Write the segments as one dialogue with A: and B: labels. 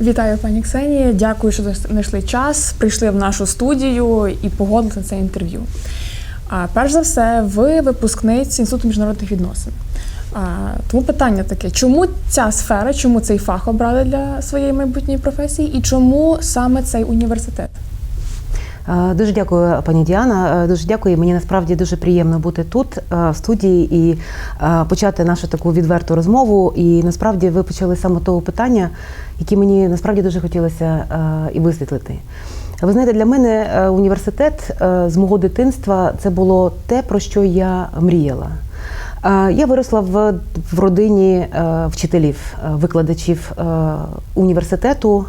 A: Вітаю, пані Ксенія. Дякую, що знайшли час, прийшли в нашу студію і погодили це інтерв'ю. А перш за все, ви випускниць Інституту міжнародних відносин. А, тому питання таке: чому ця сфера, чому цей фах обрали для своєї майбутньої професії, і чому саме цей університет?
B: Е, Дуже дякую, пані Діана. Е, Дуже дякую. Мені насправді дуже приємно бути тут е, в студії і почати нашу таку відверту розмову. І насправді ви почали саме того питання, які мені насправді дуже хотілося і висвітлити. Ви знаєте, для мене університет з мого дитинства це було те, про що я мріяла. Е, Я виросла в, в родині е, вчителів, е, викладачів університету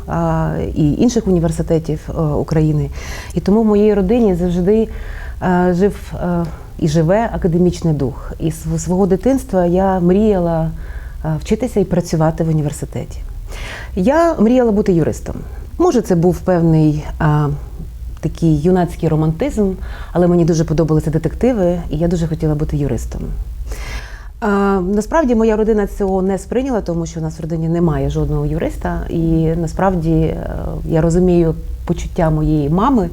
B: і інших університетів України. І тому в моїй родині завжди жив і живе академічний дух. І з свого дитинства я мріяла вчитися і працювати в університеті. Я мріяла бути юристом. Може, це був певний такий юнацький романтизм, але мені дуже подобалися детективи, і я дуже хотіла бути юристом. А, насправді моя родина цього не сприйняла, тому що у нас в родині немає жодного юриста. І насправді е, я розумію почуття моєї мами,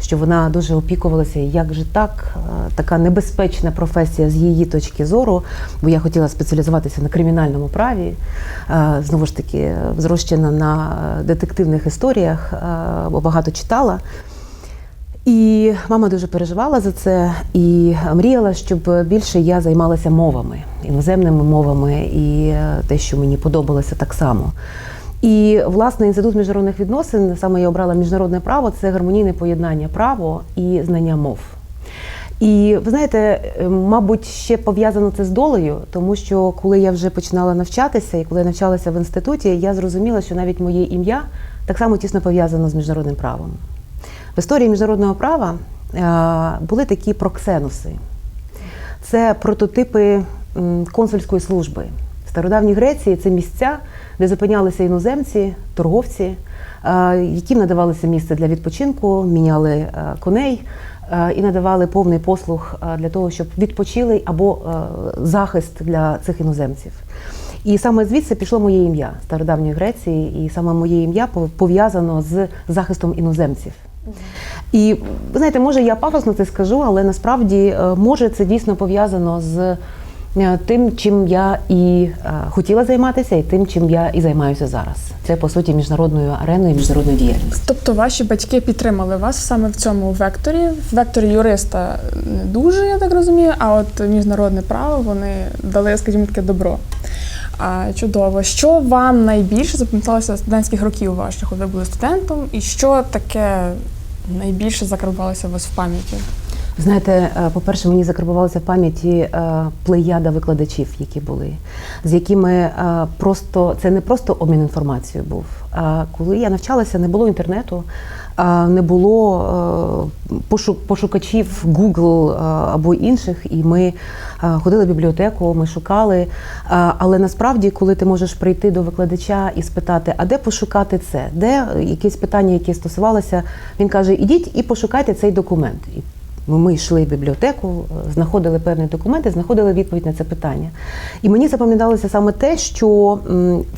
B: що вона дуже опікувалася, як же так, е, така небезпечна професія з її точки зору, бо я хотіла спеціалізуватися на кримінальному праві, Е, знову ж таки, зрощена на е, детективних історіях, е, бо багато читала. І мама дуже переживала за це і мріяла, щоб більше я займалася мовами, іноземними мовами, і е, те, що мені подобалося так само. І власне інститут міжнародних відносин саме я обрала міжнародне право це гармонійне поєднання право і знання мов. І ви знаєте, е, мабуть, ще пов'язано це з долею, тому що коли я вже починала навчатися, і коли я навчалася в інституті, я зрозуміла, що навіть моє ім'я так само тісно пов'язано з міжнародним правом. В історії міжнародного права е, були такі проксенуси. Це прототипи консульської служби. В стародавній Греції це місця, де зупинялися іноземці, торговці, е, яким надавалося місце для відпочинку, міняли е, коней і надавали повний послуг для того, щоб відпочили або захист для цих іноземців. І саме звідси пішло моє ім'я стародавньої Греції, і саме моє ім'я пов'язано з захистом іноземців. І знаєте, може я пафосно це скажу, але насправді е, може це дійсно пов'язано з е, тим, чим я і е, хотіла займатися, і тим, чим я і займаюся зараз. Це по суті міжнародною ареною, міжнародною діяльністю.
A: Тобто ваші батьки підтримали вас саме в цьому векторі. В векторі юриста не дуже, я так розумію, а от міжнародне право вони дали, скажімо таке, добро. Чудово. Що вам найбільше запам'яталося студентських років ваших, коли ви були студентом, і що таке найбільше закарбувалося у вас в пам'яті?
B: Знаєте, е, по-перше, мені закарбувалася в пам'яті е, плеяда викладачів, які були, з якими е, просто це не просто обмін інформацією був. А коли я навчалася, не було інтернету, не було е, пошукачів Google е, або інших, і ми е, ходили в бібліотеку, ми шукали. Е, Але насправді, коли ти можеш прийти до викладача і спитати, а де пошукати це, де якесь питання, яке стосувалося, він каже: ідіть і пошукайте цей документ. Ми йшли в бібліотеку, е, знаходили певні документи, знаходили відповідь на це питання. І мені запам'яталося саме те, що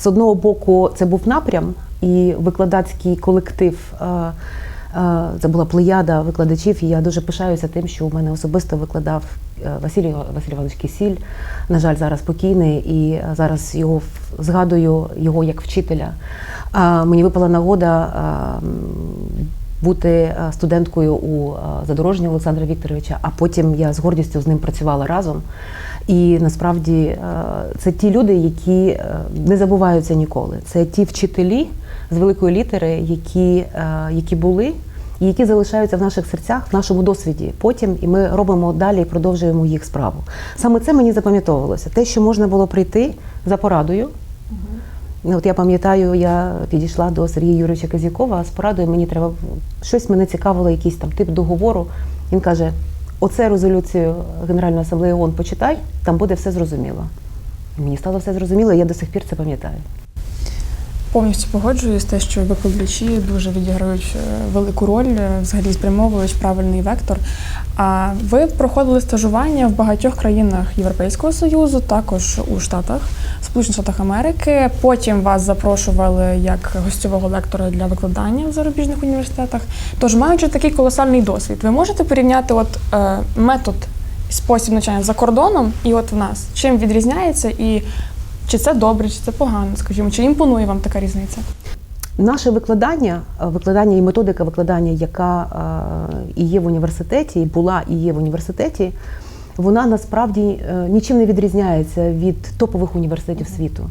B: з одного боку це був напрям, і викладацький колектив. е, е, Це була плеяда викладачів, і я дуже пишаюся тим, що у мене особисто викладав е, Василь Василь Іванович Кисіль. На жаль, зараз покійний, і зараз його згадую його як вчителя. Мені випала нагода бути студенткою у задорожнього Олександра Вікторовича, а потім я з гордістю з ним працювала разом. І насправді це ті люди, які не забуваються ніколи. Це ті вчителі з великої літери, які, е, які були. І які залишаються в наших серцях, в нашому досвіді потім, і ми робимо далі і продовжуємо їх справу. Саме це мені запам'ятовувалося. Те, що можна було прийти за порадою, Ну, От я пам'ятаю, я підійшла до Сергія Юрійовича Казякова з порадою, мені треба щось мене цікавило, якийсь там тип договору. Він каже: оце резолюцію Генеральної асамблеї ООН почитай, там буде все зрозуміло. І мені стало все зрозуміло, і я до сих пір це пам'ятаю.
A: Повністю погоджуюсь, те, що викладачі дуже відіграють е, велику роль, е, взагалі спрямовують правильний вектор. А ви проходили стажування в багатьох країнах Європейського Союзу, також у Штатах, Сполучених Штатах Америки. Потім вас запрошували як гостьового лектора для викладання в зарубіжних університетах. Тож, маючи такий колосальний досвід, ви можете порівняти от е, метод спосіб навчання за кордоном і от в нас. Чим відрізняється і чи це добре, чи це погано, скажімо, чи імпонує вам така різниця?
B: Наше викладання, е, викладання і методика викладання, яка е, і є в університеті, і була і є в університеті, вона насправді е, нічим не відрізняється від топових університетів світу.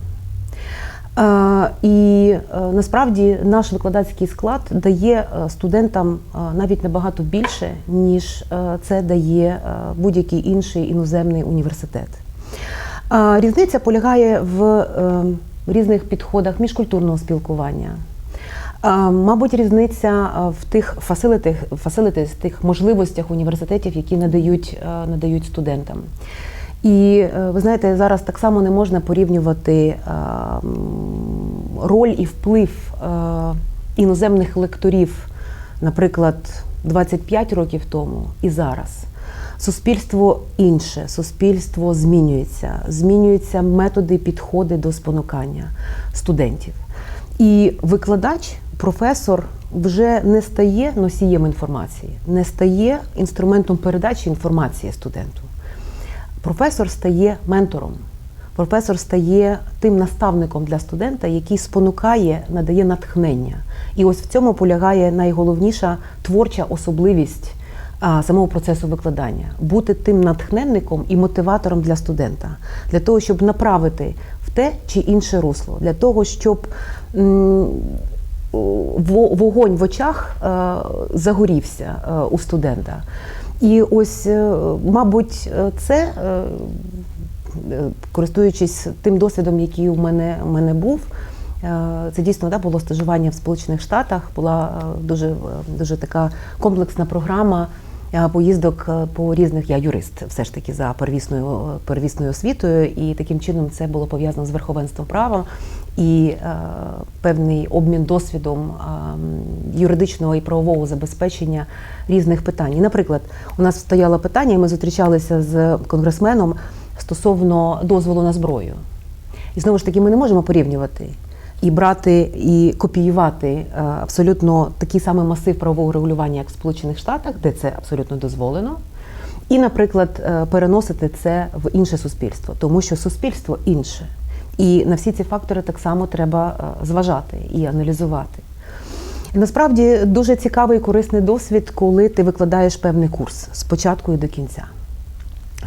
B: І насправді наш викладацький склад дає студентам навіть набагато більше, ніж це дає будь-який інший іноземний університет. Різниця полягає в е, різних підходах міжкультурного спілкування. Мабуть, різниця е, в тих фасилитах, фасилитах, тих можливостях університетів, які надають, е, надають студентам. І е, ви знаєте, зараз так само не можна порівнювати роль і вплив іноземних лекторів, наприклад, 25 років тому і зараз. Суспільство інше, суспільство змінюється, змінюються методи, підходи до спонукання студентів. І викладач, професор вже не стає носієм інформації, не стає інструментом передачі інформації студенту. Професор стає ментором. Професор стає тим наставником для студента, який спонукає, надає натхнення. І ось в цьому полягає найголовніша творча особливість самого процесу викладання. Бути тим натхненником і мотиватором для студента, для того, щоб направити в те чи інше русло, для того, щоб вогонь в очах е, загорівся е, у студента. І ось, е, мабуть, це, користуючись тим досвідом, який у мене, у мене був, це дійсно да, було стажування в Сполучених Штатах, була дуже, дуже така комплексна програма поїздок е, по різних. Я юрист, все ж таки за первісною, е, первісною освітою, і таким чином це було пов'язано з верховенством права і е, певний обмін досвідом е, юридичного і правового забезпечення різних питань. І, наприклад, у нас стояло питання, і ми зустрічалися з конгресменом стосовно дозволу на зброю. І знову ж таки, ми не можемо порівнювати і брати і копіювати е, абсолютно такий самий масив правового регулювання, як в Сполучених Штатах, де це абсолютно дозволено. І, наприклад, е, переносити це в інше суспільство, тому що суспільство інше. І на всі ці фактори так само треба е, зважати і аналізувати. Насправді дуже цікавий і корисний досвід, коли ти викладаєш певний курс з початку і до кінця.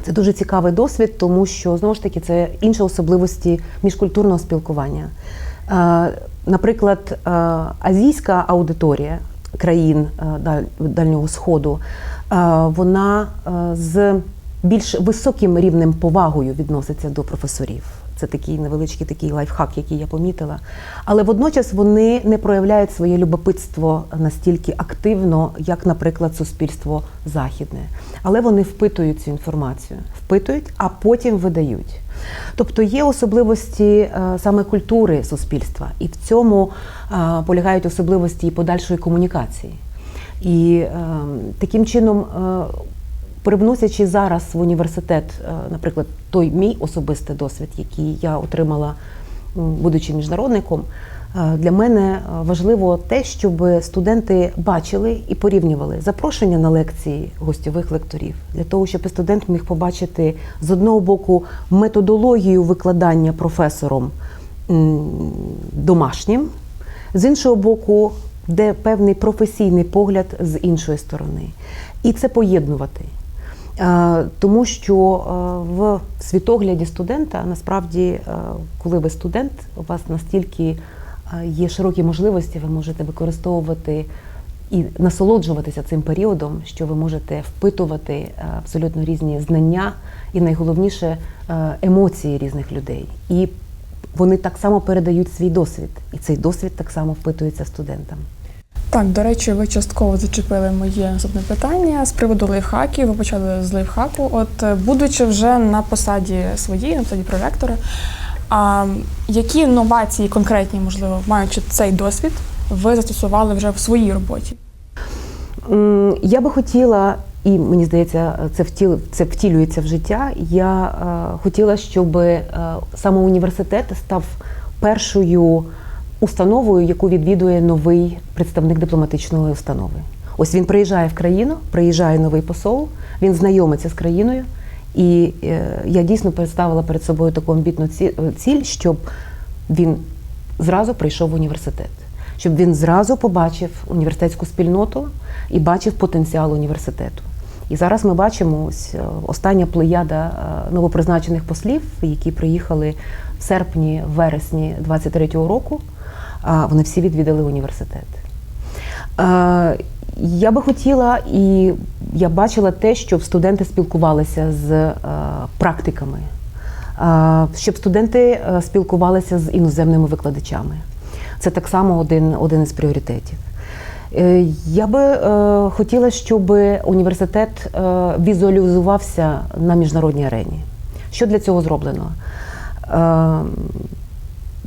B: Це дуже цікавий досвід, тому що знову ж таки це інші особливості міжкультурного спілкування. Е, Наприклад, е, азійська аудиторія країн е, Дальнього Сходу, вона з більш високим рівнем повагою відноситься до професорів. Це такий невеличкий такий лайфхак, який я помітила. Але водночас вони не проявляють своє любопитство настільки активно, як, наприклад, суспільство західне. Але вони впитують цю інформацію, впитують, а потім видають. Тобто є особливості е, саме культури суспільства, і в цьому е, полягають особливості і подальшої комунікації. І е, таким чином, е, привносячи зараз в університет, е, наприклад, той мій особистий досвід, який я отримала, будучи міжнародником, е, для мене е, важливо те, щоб студенти бачили і порівнювали запрошення на лекції гостьових лекторів, для того, щоб студент міг побачити з одного боку методологію викладання професором домашнім, з іншого боку, де певний професійний погляд з іншої сторони. І це поєднувати. Е, Тому що е, в світогляді студента насправді, е, коли ви студент, у вас настільки є широкі можливості, ви можете використовувати і насолоджуватися цим періодом, що ви можете впитувати абсолютно різні знання і найголовніше емоції різних людей. І вони так само передають свій досвід, і цей досвід так само впитується студентам.
A: Так, до речі, ви частково зачепили моє наступне питання з приводу лайфхаків. Ви почали з лайфхаку. От, е, будучи вже на посаді своїй, на посаді проректора, А які інновації конкретні, можливо, маючи цей досвід, ви застосували вже в своїй роботі?
B: Я би хотіла, і мені здається, це втіл, це втілюється в життя. Я е, хотіла, щоб е, саме університет став першою установою, яку відвідує новий представник дипломатичної установи. Ось він приїжджає в країну, приїжджає новий посол, він знайомиться з країною. І е, я дійсно представила перед собою таку амбітну е, ціль, щоб він зразу прийшов в університет, щоб він зразу побачив університетську спільноту і бачив потенціал університету. І зараз ми бачимо ось е, остання плеяда новопризначених послів, які приїхали в серпні, вересні 23-го року. Вони всі відвідали університет. Я би хотіла, і я бачила те, щоб студенти спілкувалися з е, практиками, щоб студенти е, спілкувалися з іноземними викладачами. Це так само один, один із пріоритетів. Е, Я би е, хотіла, щоб університет е, візуалізувався на міжнародній арені. Що для цього зроблено? Е,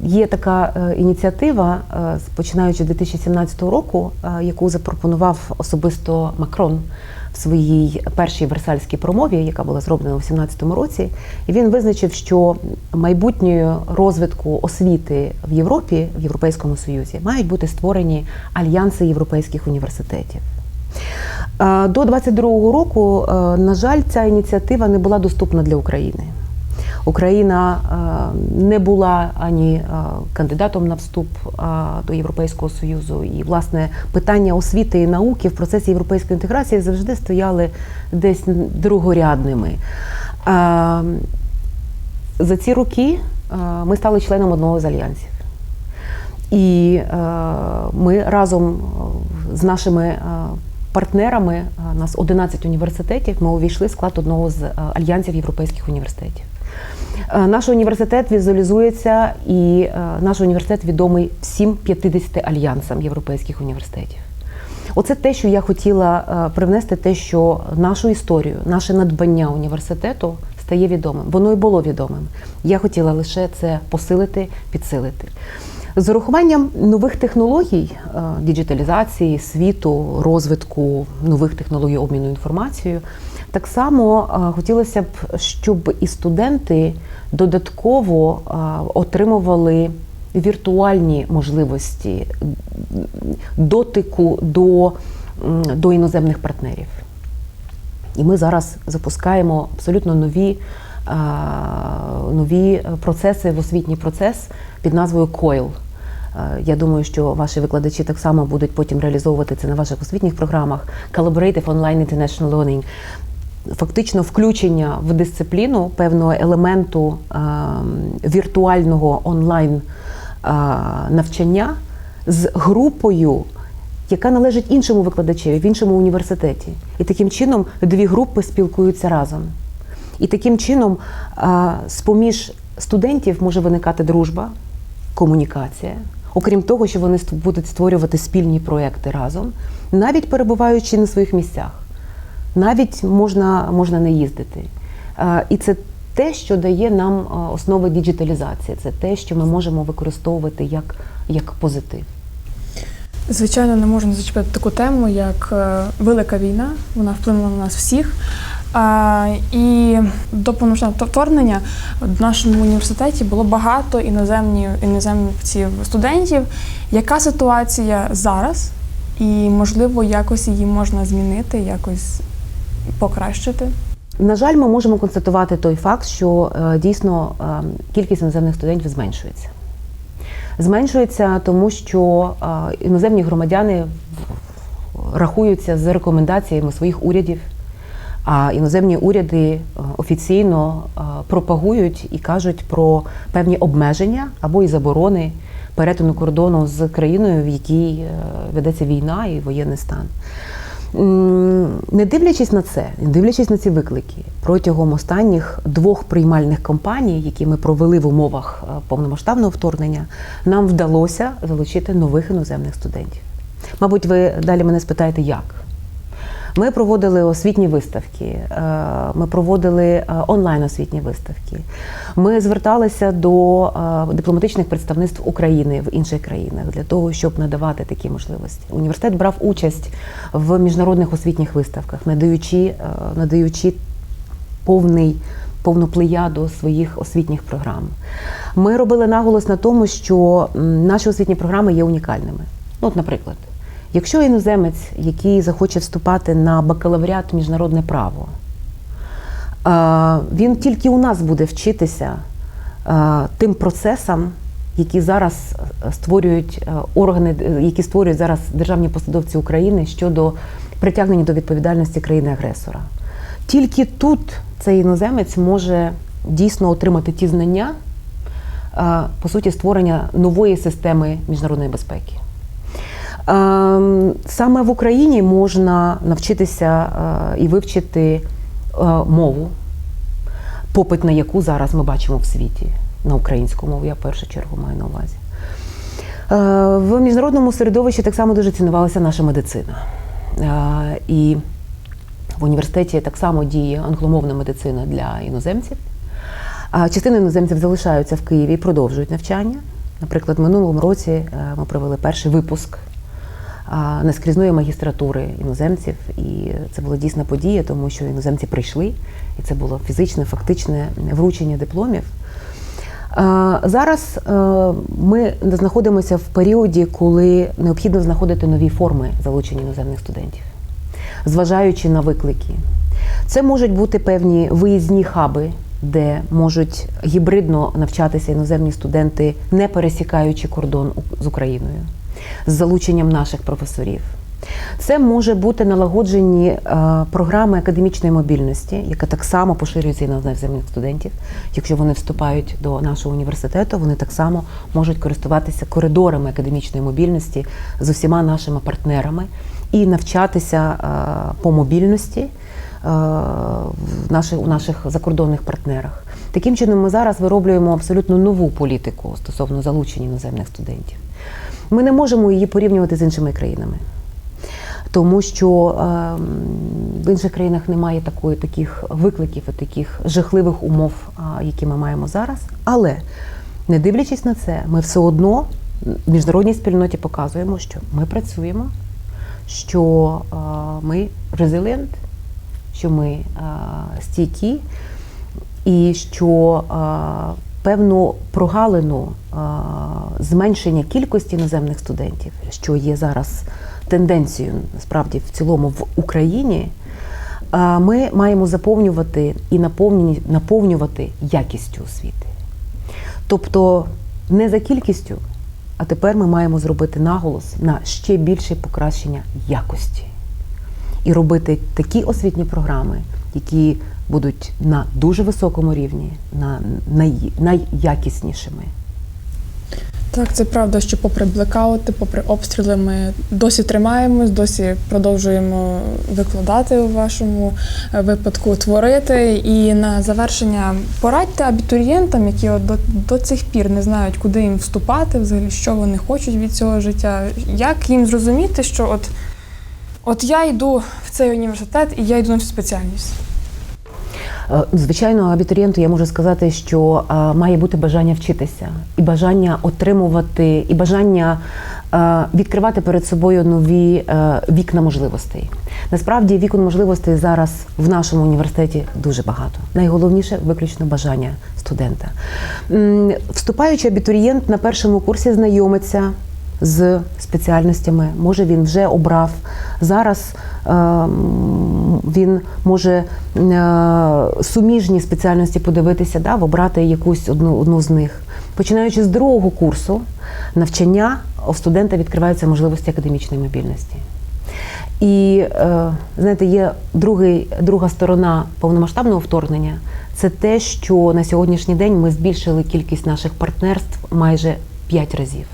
B: Є така е, ініціатива, е, починаючи з 2017 року, е, яку запропонував особисто Макрон в своїй першій версальській промові, яка була зроблена у 2017 році. І він визначив, що майбутньою розвитку освіти в Європі, в Європейському Союзі, мають бути створені альянси європейських університетів. До 22-го року, на жаль, ця ініціатива не була доступна для України. Україна е, не була ані е, кандидатом на вступ е, до Європейського Союзу, і власне питання освіти і науки в процесі європейської інтеграції завжди стояли десь другорядними. За ці роки ми стали членом одного з альянсів. І ми разом з нашими партнерами, нас 11 університетів, ми увійшли в склад одного з альянсів європейських університетів. Е, Наш університет візуалізується, і е, наш університет відомий всім 50 альянсам європейських університетів. Оце те, що я хотіла е, привнести, те, що нашу історію, наше надбання університету стає відомим. Воно і було відомим. Я хотіла лише це посилити, підсилити. З урахуванням нових технологій, діджиталізації, світу, розвитку нових технологій обміну інформацією, так само е, хотілося б, щоб і студенти додатково е, отримували віртуальні можливості дотику до, до іноземних партнерів. І ми зараз запускаємо абсолютно нові, нові процеси в освітній процес під назвою COIL. Е, Я думаю, що ваші викладачі так само будуть потім реалізовувати це на ваших освітніх програмах. Collaborative Online International Learning. Фактично включення в дисципліну певного елементу е, віртуального онлайн е, навчання з групою, яка належить іншому викладачеві в іншому університеті. І таким чином дві групи спілкуються разом. І таким чином а, з-поміж студентів може виникати дружба, комунікація. Окрім того, що вони будуть створювати спільні проекти разом, навіть перебуваючи на своїх місцях, навіть можна, можна не їздити. І це те, що дає нам основи діджиталізації, це те, що ми можемо використовувати як, як позитив.
A: Звичайно, не можна зачепити таку тему, як е, велика війна. Вона вплинула на нас всіх. А, і до повномасштабного вторгнення в нашому університеті було багато іноземні, іноземців студентів. Яка ситуація зараз? І, можливо, якось її можна змінити, якось покращити?
B: На жаль, ми можемо констатувати той факт, що е, дійсно е, кількість іноземних студентів зменшується. Зменшується, тому що е, іноземні громадяни рахуються з рекомендаціями своїх урядів, а іноземні уряди офіційно пропагують і кажуть про певні обмеження або і заборони перетину кордону з країною, в якій ведеться війна і воєнний стан. Не дивлячись на це, не дивлячись на ці виклики, протягом останніх двох приймальних кампаній, які ми провели в умовах е, повномасштабного вторгнення, нам вдалося залучити нових іноземних студентів. Мабуть, ви далі мене спитаєте, як? Ми проводили освітні виставки, е, ми проводили е, онлайн освітні виставки. Ми зверталися до е, дипломатичних представництв України в інших країнах для того, щоб надавати такі можливості. Університет брав участь в міжнародних освітніх виставках, надаючи, надаючи повний. Повну плеяду своїх освітніх програм. Ми робили наголос на тому, що наші освітні програми є унікальними. Ну, от, наприклад, якщо іноземець, який захоче вступати на бакалавріат міжнародне право, е, він тільки у нас буде вчитися е, тим процесам, які зараз е, створюють органи, які створюють зараз державні посадовці України щодо притягнення до відповідальності країни-агресора. Тільки тут цей іноземець може дійсно отримати ті знання, по суті, створення нової системи міжнародної безпеки. Ем, Саме в Україні можна навчитися е, і вивчити е, мову, попит на яку зараз ми бачимо в світі, на українську мову, я в першу чергу маю на увазі. Е, В міжнародному середовищі так само дуже цінувалася наша медицина. І в університеті так само діє англомовна медицина для іноземців. Частина іноземців залишаються в Києві і продовжують навчання. Наприклад, в минулому році ми провели перший випуск наскрізної магістратури іноземців, і це була дійсна подія, тому що іноземці прийшли, і це було фізичне, фактичне вручення дипломів. Зараз е, ми знаходимося в періоді, коли необхідно знаходити нові форми залучення іноземних студентів, зважаючи на виклики. Це можуть бути певні виїзні хаби, де можуть гібридно навчатися іноземні студенти, не пересікаючи кордон з Україною, з залученням наших професорів. Це може бути налагоджені е, програми академічної мобільності, яка так само поширюється і на іноземних студентів. Якщо вони вступають до нашого університету, вони так само можуть користуватися коридорами академічної мобільності з усіма нашими партнерами і навчатися е, по мобільності е, у наших закордонних партнерах. Таким чином, ми зараз вироблюємо абсолютно нову політику стосовно залучення іноземних студентів. Ми не можемо її порівнювати з іншими країнами. Тому що е, в інших країнах немає такої, таких викликів, таких жахливих умов, які ми маємо зараз. Але не дивлячись на це, ми все одно в міжнародній спільноті показуємо, що ми працюємо, що е, ми resilient, що ми е, стійкі, і що е, певну прогалину зменшення кількості іноземних студентів, що є зараз тенденцією насправді в цілому в Україні, ми маємо заповнювати і наповнювати якістю освіти. Тобто не за кількістю, а тепер ми маємо зробити наголос на ще більше покращення якості і робити такі освітні програми, які будуть на дуже високому рівні, на най, найякіснішими.
A: Так, це правда, що попри блекаути, попри обстріли, ми досі тримаємось, досі продовжуємо викладати у вашому е, випадку, творити. І на завершення порадьте абітурієнтам, які от до, до цих пір не знають, куди їм вступати, взагалі, що вони хочуть від цього життя. Як їм зрозуміти, що от, от я йду в цей університет і я йду на цю спеціальність?
B: Е, Звичайно, абітурієнту я можу сказати, що е, має бути бажання вчитися, і бажання отримувати, і бажання е, відкривати перед собою нові вікна можливостей. Насправді вікон можливостей зараз в нашому університеті дуже багато. Найголовніше виключно бажання студента. Вступаючи абітурієнт на першому курсі знайомиться з спеціальностями. Може, він вже обрав. Зараз е, він може е, суміжні спеціальності подивитися, да, обрати якусь одну, одну з них. Починаючи з другого курсу навчання, у студента відкриваються можливості академічної мобільності. І е, знаєте, є другий, друга сторона повномасштабного вторгнення. Це те, що на сьогоднішній день ми збільшили кількість наших партнерств майже 5 разів.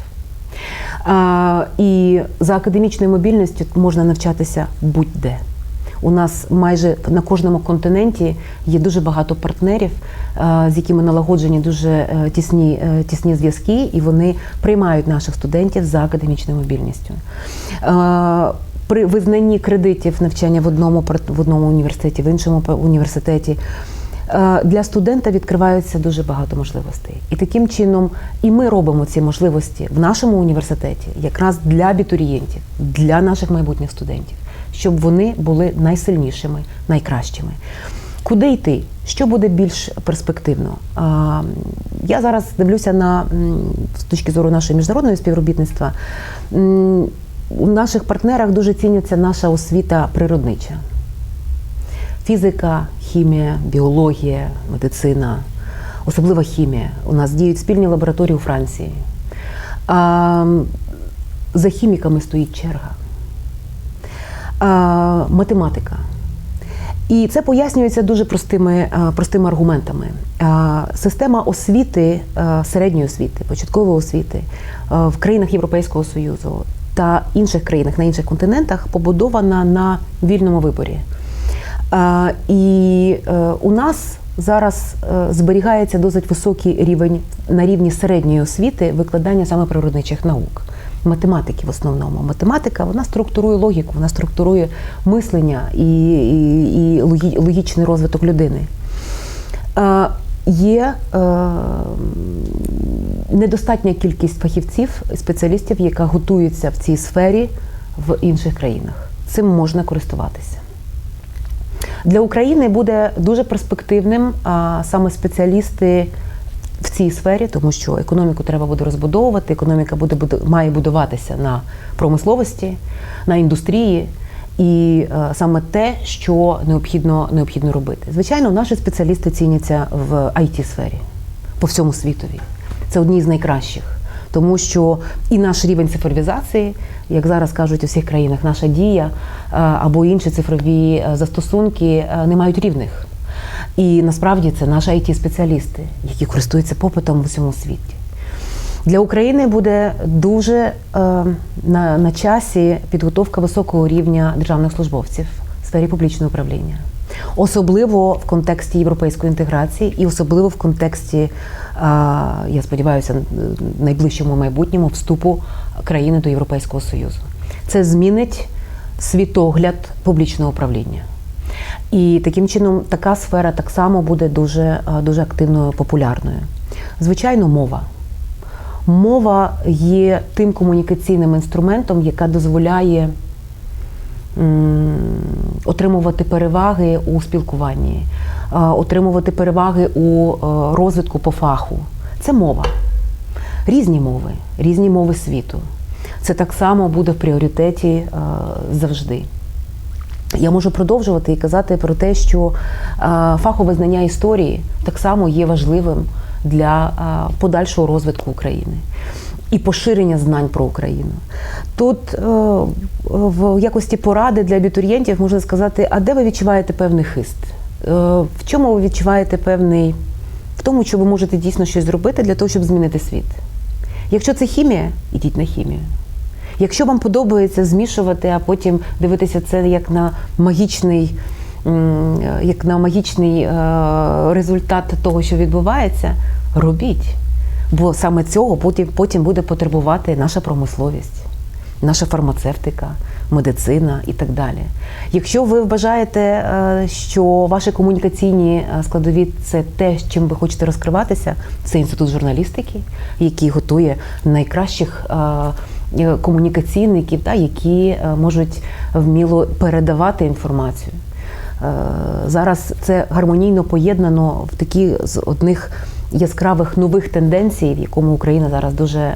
B: І за академічною мобільністю можна навчатися будь-де. У нас майже на кожному континенті є дуже багато партнерів, з якими налагоджені дуже е, тісні, е, тісні зв'язки, і вони приймають наших студентів за академічною мобільністю. При визнанні кредитів навчання в одному в одному університеті, в іншому університеті. Е, Для студента відкривається дуже багато можливостей, і таким чином і ми робимо ці можливості в нашому університеті, якраз для абітурієнтів, для наших майбутніх студентів, щоб вони були найсильнішими, найкращими. Куди йти? Що буде більш перспективно? Я зараз дивлюся на з точки зору нашого міжнародного співробітництва. У наших партнерах дуже ціниться наша освіта природнича. Фізика, хімія, біологія, медицина, особливо хімія. У нас діють спільні лабораторії у Франції. А, за хіміками стоїть черга. А, математика. І це пояснюється дуже простими, простими аргументами. Система освіти, середньої освіти, початкової освіти в країнах Європейського Союзу та інших країнах на інших континентах побудована на вільному виборі. І е, у нас зараз е, зберігається досить високий рівень на рівні середньої освіти викладання саме природничих наук. Математики в основному. Математика вона структурує логіку, вона структурує мислення і, і, і логічний розвиток людини. Е, Є е, недостатня кількість фахівців, спеціалістів, яка готується в цій сфері в інших країнах. Цим можна користуватися. Для України буде дуже перспективним саме спеціалісти в цій сфері, тому що економіку треба буде розбудовувати. Економіка буде, буде має будуватися на промисловості, на індустрії. І е, саме те, що необхідно, необхідно робити. Звичайно, наші спеціалісти ціняться в it сфері по всьому світові. Це одні з найкращих, тому що і наш рівень цифровізації, як зараз кажуть у всіх країнах, наша дія е, або інші цифрові е, застосунки е, не мають рівних. І насправді це наші it спеціалісти які користуються попитом в усьому світі. Для України буде дуже е, на, на часі підготовка високого рівня державних службовців в сфері публічного управління, особливо в контексті європейської інтеграції, і особливо в контексті, е, я сподіваюся, найближчому майбутньому вступу країни до Європейського Союзу. Це змінить світогляд публічного управління. І таким чином така сфера так само буде дуже, е, дуже активною популярною. Звичайно, мова. Мова є тим комунікаційним інструментом, яка дозволяє м, отримувати переваги у спілкуванні, е, отримувати переваги у е, розвитку по фаху. Це мова. Різні мови, різні мови світу. Це так само буде в пріоритеті е, завжди. Я можу продовжувати і казати про те, що фахове знання історії так само є важливим для подальшого розвитку України і поширення знань про Україну. Тут е, в якості поради для абітурієнтів можна сказати, а де ви відчуваєте певний хист? Е, В чому ви відчуваєте певний в тому, що ви можете дійсно щось зробити для того, щоб змінити світ? Якщо це хімія, ідіть на хімію. Якщо вам подобається змішувати, а потім дивитися це як на магічний, як на магічний е, результат того, що відбувається, робіть. Бо саме цього потім, потім буде потребувати наша промисловість, наша фармацевтика, медицина і так далі. Якщо ви вважаєте, е, що ваші комунікаційні е, складові це те, чим ви хочете розкриватися, це інститут журналістики, який готує найкращих е, комунікаційників, та, які можуть вміло передавати інформацію. Зараз це гармонійно поєднано в такі з одних яскравих нових тенденцій, в якому Україна зараз дуже е,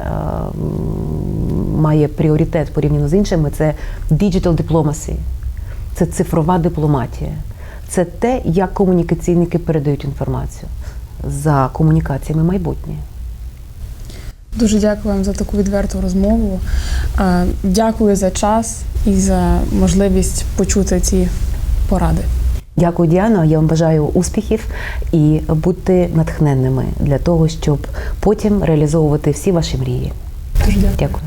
B: має пріоритет порівняно з іншими. Це digital diplomacy, це цифрова дипломатія, це те, як комунікаційники передають інформацію за комунікаціями майбутнє.
A: Дуже дякую вам за таку відверту розмову. Е, Дякую за час і за можливість почути ці поради.
B: Дякую, Діано. Я вам бажаю успіхів і бути натхненними для того, щоб потім реалізовувати всі ваші мрії.
A: Дуже дякую.
B: Дякую.